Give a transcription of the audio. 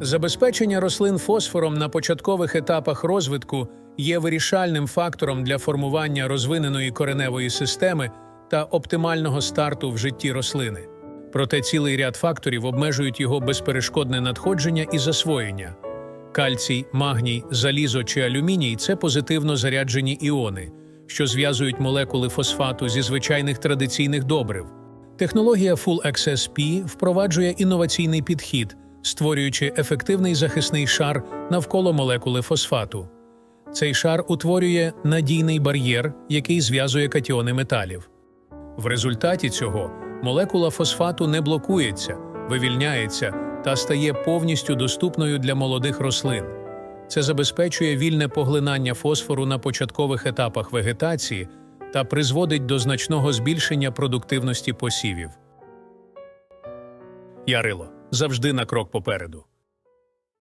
Забезпечення рослин фосфором на початкових етапах розвитку є вирішальним фактором для формування розвиненої кореневої системи та оптимального старту в житті рослини. Проте цілий ряд факторів обмежують його безперешкодне надходження і засвоєння. Кальцій, магній, залізо чи алюміній це позитивно заряджені іони, що зв'язують молекули фосфату зі звичайних традиційних добрив. Технологія Full Access впроваджує інноваційний підхід, створюючи ефективний захисний шар навколо молекули фосфату. Цей шар утворює надійний бар'єр, який зв'язує катіони металів. В результаті цього молекула фосфату не блокується, вивільняється та стає повністю доступною для молодих рослин. Це забезпечує вільне поглинання фосфору на початкових етапах вегетації та призводить до значного збільшення продуктивності посівів. Ярило завжди на крок попереду.